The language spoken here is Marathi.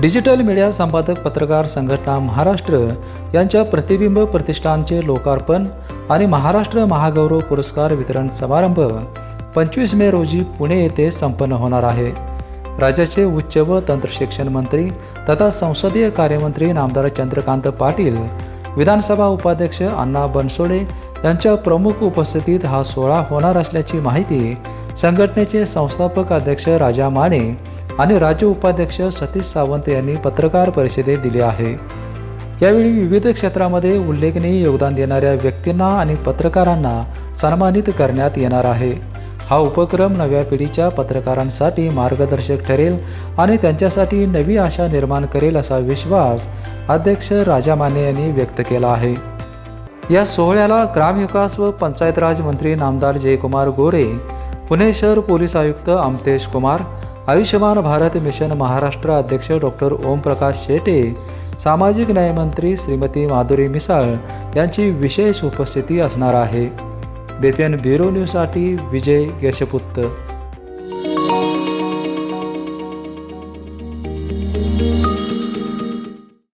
डिजिटल मीडिया संपादक पत्रकार संघटना महाराष्ट्र यांच्या प्रतिबिंब प्रतिष्ठानचे लोकार्पण आणि महाराष्ट्र महागौरव पुरस्कार वितरण समारंभ पंचवीस मे रोजी पुणे येथे संपन्न होणार आहे. राज्याचे उच्च व तंत्रशिक्षण मंत्री तथा संसदीय कार्यमंत्री नामदार चंद्रकांत पाटील विधानसभा उपाध्यक्ष अण्णा बनसोडे यांच्या प्रमुख उपस्थितीत हा सोहळा होणार असल्याची माहिती संघटनेचे संस्थापक अध्यक्ष राजा माने आणि राज्य उपाध्यक्ष सतीश सावंत यांनी पत्रकार परिषदेत दिली आहे. यावेळी विविध क्षेत्रामध्ये उल्लेखनीय योगदान देणाऱ्या व्यक्तींना आणि पत्रकारांना सन्मानित करण्यात येणार आहे. हा उपक्रम नव्या पिढीच्या पत्रकारांसाठी मार्गदर्शक ठरेल आणि त्यांच्यासाठी नवी आशा निर्माण करेल असा विश्वास अध्यक्ष राजा माने यांनी व्यक्त केला आहे. या सोहळ्याला ग्रामविकास व पंचायत राज मंत्री नामदार जयकुमार गोरे पुणे शहर पोलीस आयुक्त अमतेश कुमार आयुष्यमान भारत मिशन महाराष्ट्र अध्यक्ष डॉक्टर ओमप्रकाश शेटे सामाजिक न्यायमंत्री श्रीमती माधुरी मिसाळ यांची विशेष उपस्थिती असणार आहे. बेपीएन ब्युरो न्यूजसाठी विजय यशपुत्त.